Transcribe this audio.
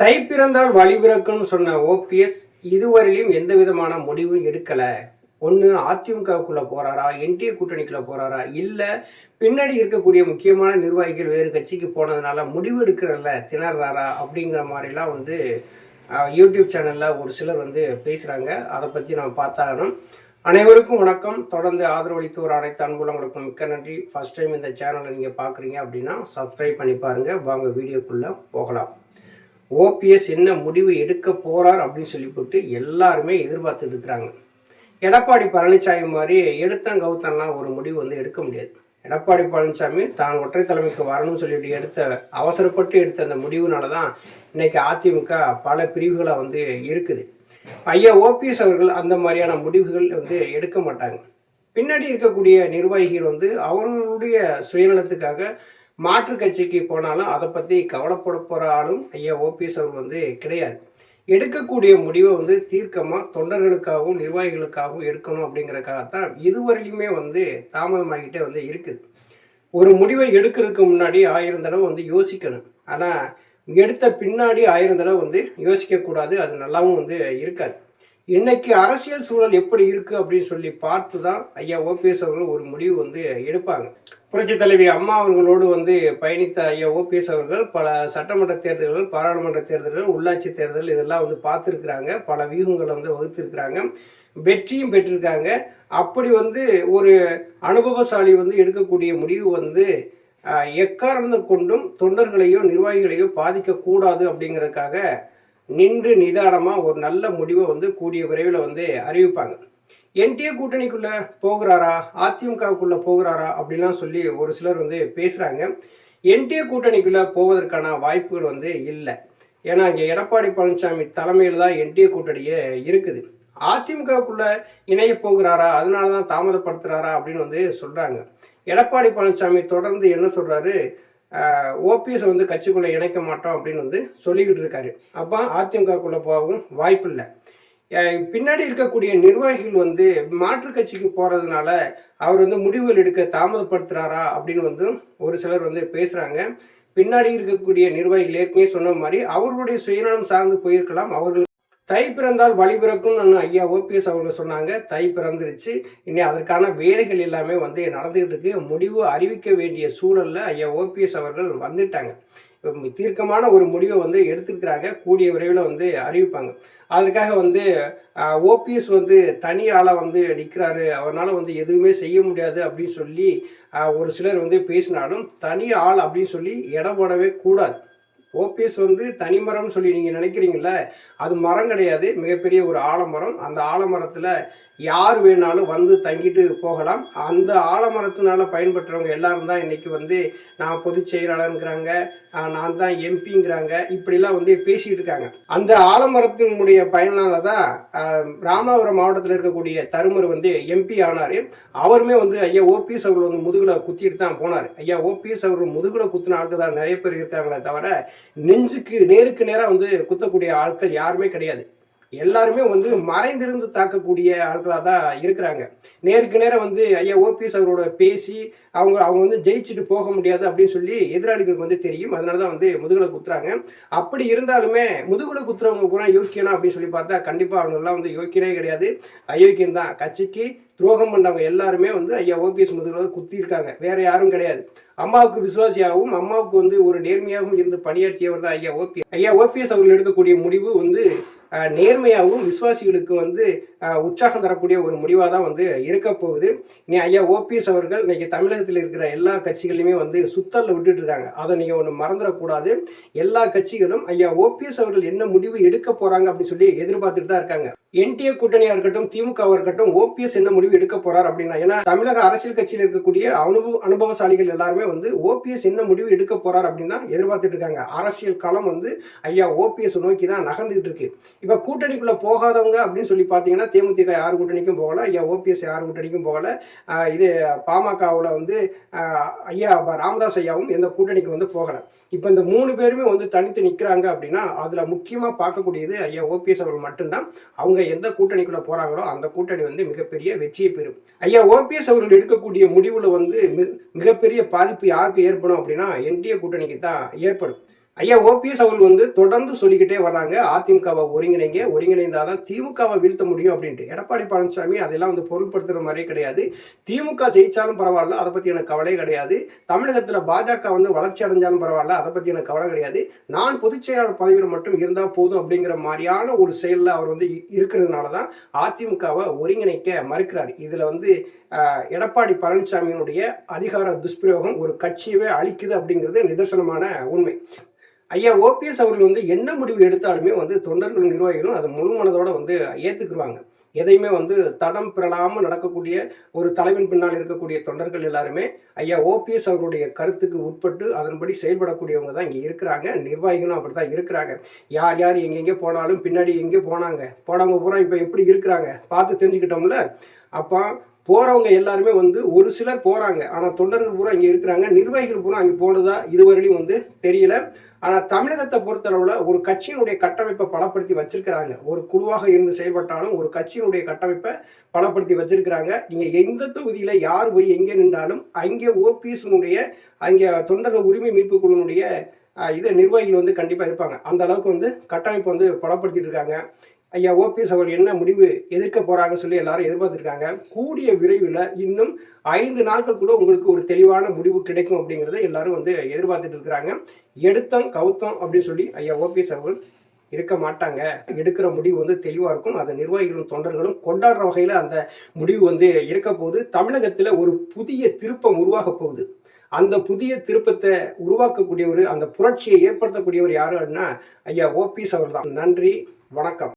தை பிறந்தால் வழி சொன்ன ஓபிஎஸ் இதுவரையிலும் எந்த விதமான முடிவும் எடுக்கலை. ஒன்று அதிமுகவுக்குள்ளே போகிறாரா என்டிஏ கூட்டணிக்குள்ளே போகிறாரா இல்லை பின்னாடி இருக்கக்கூடிய முக்கியமான நிர்வாகிகள் வேறு கட்சிக்கு போனதுனால முடிவு எடுக்கிறதில்ல திணறாரா? அப்படிங்கிற மாதிரிலாம் வந்து யூடியூப் சேனலில் ஒரு சிலர் வந்து பேசுகிறாங்க அதை பற்றி நம்ம பார்த்தாகணும். அனைவருக்கும் வணக்கம். தொடர்ந்து ஆதரவளித்து ஒரு அனைத்து அன்புலங்களுக்கும் மிக்க நன்றி. ஃபர்ஸ்ட் டைம் இந்த சேனலை நீங்கள் பார்க்குறீங்க அப்படின்னா சப்ஸ்கிரைப் பண்ணி பாருங்கள் வாங்க வீடியோக்குள்ளே போகலாம். ஓபிஎஸ் என்ன முடிவு எடுக்க போறார் அப்படின்னு சொல்லிவிட்டு எல்லாருமே எதிர்பார்த்துட்டு இருக்கிறாங்க. எடப்பாடி பழனிசாமி மாதிரி எடுத்தன் கவுத்தன்லாம் ஒரு முடிவு வந்து எடுக்க முடியாது. எடப்பாடி பழனிசாமி தான் ஒற்றை தலைமைக்கு வரணும்னு சொல்லிட்டு எடுத்த அவசரப்பட்டு எடுத்த அந்த முடிவுனால தான் இன்னைக்கு அதிமுக பல பிரிவுகளாக வந்து இருக்குது. ஐயா ஓபிஎஸ் அவர்கள் அந்த மாதிரியான முடிவுகள் வந்து எடுக்க மாட்டாங்க. பின்னாடி இருக்கக்கூடிய நிர்வாகிகள் வந்து அவர்களுடைய சுயநலத்துக்காக மாற்று கட்சிக்கு போனாலும் அதை பற்றி கவலைப்பட போகிற ஆளும் ஐயா ஓபிஎஸ் அவர்கள் வந்து கிடையாது. எடுக்கக்கூடிய முடிவை வந்து தீர்க்கமாக தொண்டர்களுக்காகவும் நிர்வாகிகளுக்காகவும் எடுக்கணும் அப்படிங்கிறக்காகத்தான் இதுவரையிலுமே வந்து தாமதமாகிட்டே வந்து இருக்குது. ஒரு முடிவை எடுக்கிறதுக்கு முன்னாடி ஆயிரம் தடவை வந்து யோசிக்கணும். ஆனால் எடுத்த பின்னாடி ஆயிரம் தடவை வந்து யோசிக்கக்கூடாது அது நல்லாவும் வந்து இருக்காது. இன்னைக்கு அரசியல் சூழல் எப்படி இருக்குது அப்படின்னு சொல்லி பார்த்து தான் ஐயா ஓபிஎஸ் அவர்கள் ஒரு முடிவு வந்து எடுப்பாங்க. புரட்சி தலைவி அம்மா அவர்களோடு வந்து பயணித்த ஐயா ஓபிஎஸ் அவர்கள் பல சட்டமன்ற தேர்தல்கள் பாராளுமன்ற தேர்தல்கள் உள்ளாட்சி தேர்தல் இதெல்லாம் வந்து பார்த்துருக்குறாங்க. பல வியூகங்களை வந்து வகுத்திருக்கிறாங்க. வெற்றியும் பெற்றிருக்காங்க. அப்படி வந்து ஒரு அனுபவசாலி வந்து எடுக்கக்கூடிய முடிவு வந்து ஆஹ், எக்காரணம் கொண்டும் தொண்டர்களையோ நிர்வாகிகளையோ பாதிக்கக்கூடாது அப்படிங்கிறதுக்காக நின்று நிதானமாக ஒரு நல்ல முடிவை வந்து கூடிய விரைவில் வந்து அறிவிப்பாங்க. என்டிஏ கூட்டணிக்குள்ள போகிறாரா? அதிமுகவுக்குள்ள போகிறாரா? அப்படிலாம் சொல்லி ஒரு சிலர் வந்து பேசுகிறாங்க என்டிஏ கூட்டணிக்குள்ள போவதற்கான வாய்ப்புகள் வந்து இல்லை. ஏன்னா இங்கே எடப்பாடி பழனிசாமி தலைமையில் தான் என்டிஏ கூட்டணியே இருக்குது. அதிமுகவுக்குள்ள இணைய போகிறாரா? அதனால தான் தாமதப்படுத்துறாரா? அப்படின்னு வந்து சொல்கிறாங்க எடப்பாடி பழனிசாமி தொடர்ந்து என்ன சொல்கிறாரு ஓபிஎஸ் வந்து கட்சிக்குள்ளே இணைக்க மாட்டோம் அப்படின்னு வந்து சொல்லிக்கிட்டு இருக்காரு. அப்போ அதிமுகக்குள்ளே போகவும் வாய்ப்பு இல்லை. பின்னாடி இருக்கக்கூடிய நிர்வாகிகள் வந்து மாற்று கட்சிக்கு போகிறதுனால அவர் வந்து முடிவுகள் எடுக்க தாமதப்படுத்துகிறாரா அப்படின்னு வந்து ஒரு சிலர் வந்து பேசுகிறாங்க பின்னாடி இருக்கக்கூடிய நிர்வாகிகள் ஏற்கனவே சொன்ன மாதிரி அவர்களுடைய சுயநலம் சார்ந்து போயிருக்கலாம். அவர்கள் தை பிறந்தால் வழி பிறக்கும்னு ஐயா ஓபிஎஸ் அவர்கள் சொன்னாங்க. தை பிறந்துருச்சு. இனி அதற்கான வேலைகள் எல்லாமே வந்து நடந்துகிட்டு இருக்கு. முடிவு அறிவிக்க வேண்டிய சூழல்ல ஐயா ஓபிஎஸ் அவர்கள் வந்துட்டாங்க. தீர்க்கமான ஒரு முடிவை வந்து எடுத்துருக்கிறாங்க. கூடிய விரைவில் வந்து அறிவிப்பாங்க. அதுக்காக வந்து ஓபிஎஸ் வந்து தனி ஆளாக வந்து நிற்கிறாரு அவரால் வந்து எதுவுமே செய்ய முடியாது அப்படின்னு சொல்லி ஒரு சிலர் வந்து பேசினாலும் தனி ஆள் அப்படின்னு சொல்லி இடம் போடவே கூடாது. ஓபிஎஸ் வந்து தனிமரம்னு சொல்லி நீங்கள் நினைக்கிறீங்கள அது மரம் கிடையாது. மிகப்பெரிய ஒரு ஆலமரம். அந்த ஆலமரத்தில் யார் வேணாலும் வந்து தங்கிட்டு போகலாம். அந்த ஆலமரத்தினால பயன்பெற்றவங்க எல்லாரும் தான் இன்னைக்கு வந்து நான் பொதுச் செயலாளருங்கிறாங்க நான் தான் எம்பிங்கிறாங்க இப்படிலாம் வந்து பேசிட்டு இருக்காங்க. அந்த ஆலமரத்தினுடைய பயனால தான் ராமாபுரம் மாவட்டத்தில் இருக்கக்கூடிய தருமர் வந்து எம்பி ஆனார். அவருமே வந்து ஐயா ஓபிஎஸ் அவர்கள் வந்து முதுகில் குத்திட்டு தான் போனார். ஐயா ஓபிஎஸ் அவர்கள் முதுகில் குத்தின ஆட்கள் தான் நிறைய பேர் இருக்காங்களே தவிர நெஞ்சுக்கு நேருக்கு நேராக வந்து குத்தக்கூடிய ஆட்கள் யாருமே கிடையாது. எல்லாருமே வந்து மறைந்திருந்து தாக்கக்கூடிய ஆட்களாக தான் இருக்கிறாங்க. நேருக்கு நேரம் வந்து ஐயா ஓபிஎஸ் அவரோட பேசி அவங்க அவங்க வந்து ஜெயிச்சுட்டு போக முடியாது அப்படின்னு சொல்லி எதிராளிகளுக்கு வந்து தெரியும். அதனால தான் வந்து முதுகுல குத்துறாங்க. அப்படி இருந்தாலுமே முதுகுல குத்துறவங்க கூட யோக்கியனா அப்படின்னு சொல்லி பார்த்தா கண்டிப்பாக அவங்கெல்லாம் வந்து யோக்கியனே கிடையாது. அயோக்கியம் தான். கட்சிக்கு துரோகம் பண்ணவங்க எல்லாருமே வந்து ஐயா ஓபிஎஸ் முதுகுல குத்திருக்காங்க வேற யாரும் கிடையாது. அம்மாவுக்கு விசுவாசியாகவும் அம்மாவுக்கு வந்து ஒரு நேர்மையாகவும் இருந்து பணியாற்றியவர் தான் ஐயா ஓபிஎஸ் ஐயா ஓபிஎஸ் அவர்கள் எடுக்கக்கூடிய முடிவு வந்து நேர்மையாகவும் விசுவாசிகளுக்கு வந்து உற்சாகம் தரக்கூடிய ஒரு முடிவாக தான் வந்து இருக்க போகுது. நீ ஐயா ஓபிஎஸ் அவர்கள் இன்னைக்கு தமிழகத்தில் இருக்கிற எல்லா கட்சிகளையுமே வந்து சுத்தலில் விட்டுட்டு இருக்காங்க. அதை நீங்கள் ஒன்று மறந்துடக்கூடாது. எல்லா கட்சிகளும் ஐயா ஓபிஎஸ் அவர்கள் என்ன முடிவு எடுக்க போகிறாங்க அப்படின்னு சொல்லி எதிர்பார்த்துட்டு தான் இருக்காங்க. என்டிஏ கூட்டணியா இருக்கட்டும் திமுகவா இருக்கட்டும் ஓபிஎஸ் என்ன முடிவு எடுக்க போறார் அப்படின்னா ஏன்னா தமிழக அரசியல் கட்சியில் இருக்கக்கூடிய அனுபவ அனுபவசாலிகள் எல்லாருமே வந்து ஓபிஎஸ் என்ன முடிவு எடுக்க போறார் அப்படின்னு தான் எதிர்பார்த்துட்டு இருக்காங்க. அரசியல் களம் வந்து ஐயா ஓபிஎஸ் நோக்கி தான் நகர்ந்துட்டு இருக்கு. இப்ப கூட்டணிக்குள்ள போகாதவங்க அப்படின்னு சொல்லி பாத்தீங்கன்னா தேமுதிக யார் கூட்டணிக்கும் போகல ஐயா ஓபிஎஸ் யார் கூட்டணிக்கும் போகல. இது பாமகவுல வந்து ஐயா ராமதாஸ் ஐயாவும் எந்த கூட்டணிக்கு வந்து போகல. இப்போ இந்த மூணு பேருமே வந்து தனித்து நிற்கிறாங்க அப்படின்னா அதில் முக்கியமாக பார்க்கக்கூடியது ஐயா ஓபிஎஸ் அவர்கள் மட்டும்தான். அவங்க எந்த கூட்டணிக்குள்ள போறாங்களோ அந்த கூட்டணி வந்து மிகப்பெரிய வெற்றியை பெறும். ஐயா ஓபிஎஸ் அவர்கள் எடுக்கக்கூடிய முடிவுல வந்து மிக மிகப்பெரிய பாதிப்பு யாருக்கு ஏற்படும் அப்படின்னா என்டிஏ கூட்டணிக்கு தான் ஏற்படும். ஐயா ஓபிஎஸ் அவர்கள் வந்து தொடர்ந்து சொல்லிக்கிட்டே வர்றாங்க. அதிமுகவை ஒருங்கிணைங்க ஒருங்கிணைந்தாதான் திமுகவை வீழ்த்த முடியும் அப்படின்ட்டு. எடப்பாடி பழனிசாமி அதெல்லாம் வந்து பொருட்படுத்துகிற மாதிரியே கிடையாது. திமுக ஜெயிச்சாலும் பரவாயில்ல அதை பற்றி எனக்கு கவலை கிடையாது. தமிழகத்தில் பாஜக வந்து வளர்ச்சி அடைஞ்சாலும் பரவாயில்ல அதை பற்றி எனக்கு கவலை கிடையாது. நான் பொதுச் செயலாளர் பதவியில் மட்டும் இருந்தால் போதும் அப்படிங்கிற மாதிரியான ஒரு செயலில் அவர் வந்து இருக்கிறதுனால தான் அதிமுகவை ஒருங்கிணைக்க மறுக்கிறார். இதில் வந்து எடப்பாடி பழனிசாமியினுடைய அதிகார துஷ்பிரயோகம் ஒரு கட்சியவே அழிக்குது அப்படிங்கிறது நிதர்சனமான உண்மை. ஐயா ஓபிஎஸ் அவர்கள் வந்து என்ன முடிவு எடுத்தாலுமே வந்து தொண்டர்கள் நிர்வாகிகளும் அதை முழு மனதோட வந்து ஏத்துக்குருவாங்க. எதையுமே வந்து தடம் பிறழாமல் நடக்கக்கூடிய ஒரு தலைவன் பின்னால் இருக்கக்கூடிய தொண்டர்கள் எல்லாருமே ஐயா ஓபிஎஸ் அவருடைய கருத்துக்கு உட்பட்டு அதன்படி செயல்படக்கூடியவங்க தான் இங்கே இருக்கிறாங்க. நிர்வாகிகளும் அப்படி தான் இருக்கிறாங்க. யார் யார் எங்கெங்கே போனாலும் பின்னாடி எங்கே போனாங்க? போனவங்க பூரா இப்போ எப்படி இருக்கிறாங்க? பார்த்து தெரிஞ்சுக்கிட்டோம்ல? அப்போ போகிறவங்க எல்லாருமே வந்து ஒரு சிலர் போகிறாங்க ஆனால் தொண்டர்கள் பூரா இங்கே இருக்கிறாங்க. நிர்வாகிகள் பூரா அங்கே போனதா இதுவரையிலும் வந்து தெரியல. ஆனால் தமிழகத்தை பொறுத்தளவில் ஒரு கட்சியினுடைய கட்டமைப்பை பலப்படுத்தி வச்சிருக்கிறாங்க. ஒரு குழுவாக இருந்து செயல்பட்டாலும் ஒரு கட்சியினுடைய கட்டமைப்பை பலப்படுத்தி வச்சிருக்கிறாங்க. நீங்கள் எந்த தொகுதியில் யார் போய் எங்கே நின்றாலும் அங்கே ஓபிஎஸ்னுடைய அங்கே தொண்டர்கள் உரிமை மீட்பு குழுவினுடைய இதை இது நிர்வாகிகள் வந்து கண்டிப்பாக இருப்பாங்க. அந்த அளவுக்கு வந்து கட்டமைப்பு வந்து பலப்படுத்திட்டு இருக்காங்க. ஐயா ஓபிஎஸ் அவர்கள் என்ன முடிவு எதிர்க்க போறாங்கன்னு சொல்லி எல்லாரும் எதிர்பார்த்துருக்காங்க. கூடிய விரைவில் இன்னும் ஐந்து நாட்கள் கூட உங்களுக்கு ஒரு தெளிவான முடிவு கிடைக்கும் அப்படிங்கிறத எல்லாரும் வந்து எதிர்பார்த்துட்டு இருக்கிறாங்க. எடுத்தோம் கவுத்தோம் அப்படின்னு சொல்லி ஐயா ஓபிஎஸ் அவர்கள் இருக்க மாட்டாங்க. எடுக்கிற முடிவு வந்து தெளிவாக இருக்கும். அதை நிர்வாகிகளும் தொண்டர்களும் கொண்டாடுற வகையில் அந்த முடிவு வந்து இருக்க போகுது. தமிழகத்தில் ஒரு புதிய திருப்பம் உருவாக போகுது. அந்த புதிய திருப்பத்தை உருவாக்கக்கூடியவர் அந்த புரட்சியை ஏற்படுத்தக்கூடியவர் யாரு அப்படின்னா ஐயா ஓபிஎஸ் அவர் தான். நன்றி வணக்கம்.